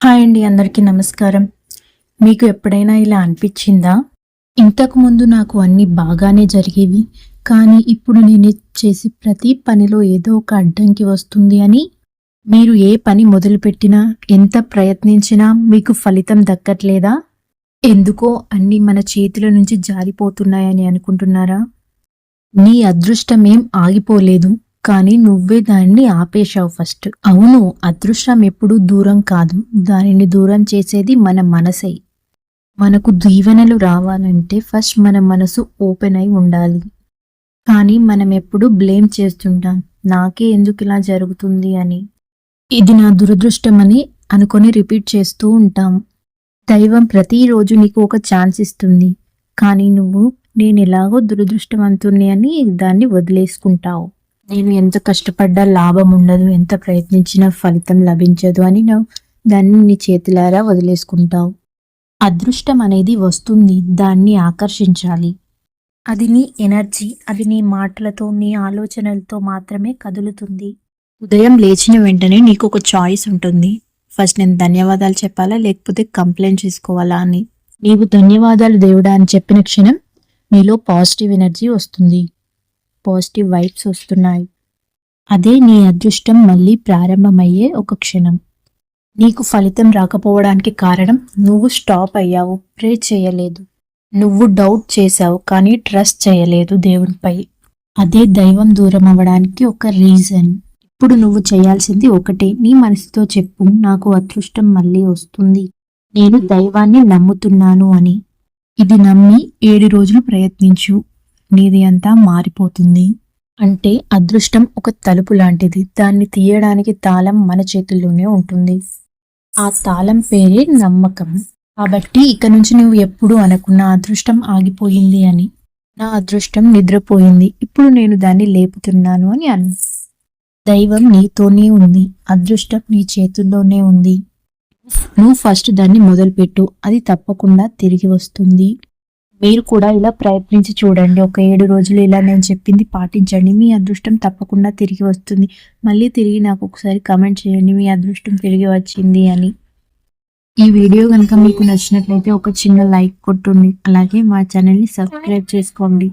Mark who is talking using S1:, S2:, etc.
S1: Hi అండి అందరికీ నమస్కారం. మీకు ఎప్పుడైనా ఇలా అనిపించిందా? ఇంతకుముందు నాకు అన్నీ బాగానే జరిగేవి కానీ ఇప్పుడు నేను చేసి ప్రతి పనిలో ఏదో ఒక అడ్డంకి వస్తుంది అని మీరు ఏ పని మొదలుపెట్టినా ఎంత ప్రయత్నించినా మీకు ఫలితం దక్కట్లేదా? ఎందుకో అన్నీ మన చేతుల నుంచి జారిపోతున్నాయని అనుకుంటున్నారా? నీ అదృష్టం ఏం ఆగిపోలేదు. కానీ నువ్వే దాన్ని ఆపేశావు ఫస్ట్. అవును అదృష్టం ఎప్పుడూ దూరం కాదు. దానిని దూరం చేసేది మన మనసే. మనకు దీవెనలు రావాలంటే ఫస్ట్ మన మనసు ఓపెన్ అయి ఉండాలి. కానీ మనం ఎప్పుడు బ్లేమ్ చేస్తుంటాం. నాకే ఎందుకు ఇలా జరుగుతుంది అని. ఇది నా దురదృష్టం అని అనుకొని రిపీట్ చేస్తూ ఉంటాం. దైవం ప్రతిరోజు నీకు ఒక ఛాన్స్ ఇస్తుంది. కానీ నువ్వు నేను ఎలాగో దురదృష్టవంతుని అని దాన్ని వదిలేసుకుంటావు. నేను ఎంత కష్టపడ్డా లాభం ఉండదు ఎంత ప్రయత్నించినా ఫలితం లభించదు అని నువ్వు దాన్ని నీ చేతులారా వదిలేసుకుంటావు. అదృష్టం అనేది వస్తుంది దాన్ని ఆకర్షించాలి. అది నీ ఎనర్జీ అది నీ మాటలతో నీ ఆలోచనలతో మాత్రమే కదులుతుంది. ఉదయం లేచిన వెంటనే నీకు ఒక చాయిస్ ఉంటుంది. ఫస్ట్ నేను ధన్యవాదాలు చెప్పాలా లేకపోతే కంప్లైంట్ చేసుకోవాలా అని. నీవు ధన్యవాదాలు దేవుడా అని చెప్పిన క్షణం నీలో పాజిటివ్ ఎనర్జీ వస్తుంది. పాజిటివ్ వైబ్స్ వస్తున్నాయి. అదే నీ అదృష్టం మళ్ళీ ప్రారంభమయ్యే ఒక క్షణం. నీకు ఫలితం రాకపోవడానికి కారణం నువ్వు స్టాప్ అయ్యావు ప్రే చేయలేదు. నువ్వు డౌట్ చేశావు కానీ ట్రస్ట్ చేయలేదు దేవునిపై. అదే దైవం దూరం అవ్వడానికి ఒక రీజన్ ఇప్పుడు నువ్వు చేయాల్సింది ఒకటే నీ మనసుతో చెప్పు నాకు అదృష్టం మళ్ళీ వస్తుంది. నేను దైవాన్ని నమ్ముతున్నాను అని. ఇది నమ్మి ఏడు రోజులు ప్రయత్నించు. నీది అంతా మారిపోతుంది. అంటే అదృష్టం ఒక తలుపు లాంటిది. దాన్ని తీయడానికి తాళం మన చేతుల్లోనే ఉంటుంది. ఆ తాళం పేరే నమ్మకం. కాబట్టి ఇక నుంచి నువ్వు ఎప్పుడు అనుకున్న అదృష్టం ఆగిపోయింది అని. నా అదృష్టం నిద్రపోయింది. ఇప్పుడు నేను దాన్ని లేపుతున్నాను అని అను. దైవం నీతోనే ఉంది. అదృష్టం నీ చేతుల్లోనే ఉంది. నువ్వు ఫస్ట్ దాన్ని మొదలుపెట్టు. అది తప్పకుండా తిరిగి వస్తుంది. మీరు కూడా ఇలా ప్రయత్నించి చూడండి. ఒక ఏడు రోజులు ఇలా నేను చెప్పింది పాటించండి. మీ అదృష్టం తప్పకుండా తిరిగి వస్తుంది. మళ్ళీ తిరిగి నాకు ఒకసారి కమెంట్ చేయండి. మీ అదృష్టం తిరిగి వచ్చింది అని. ఈ వీడియో కనుక మీకు నచ్చినట్లయితే ఒక చిన్న లైక్ కొట్టండి. అలాగే మా ఛానల్ని సబ్స్క్రైబ్ చేసుకోండి.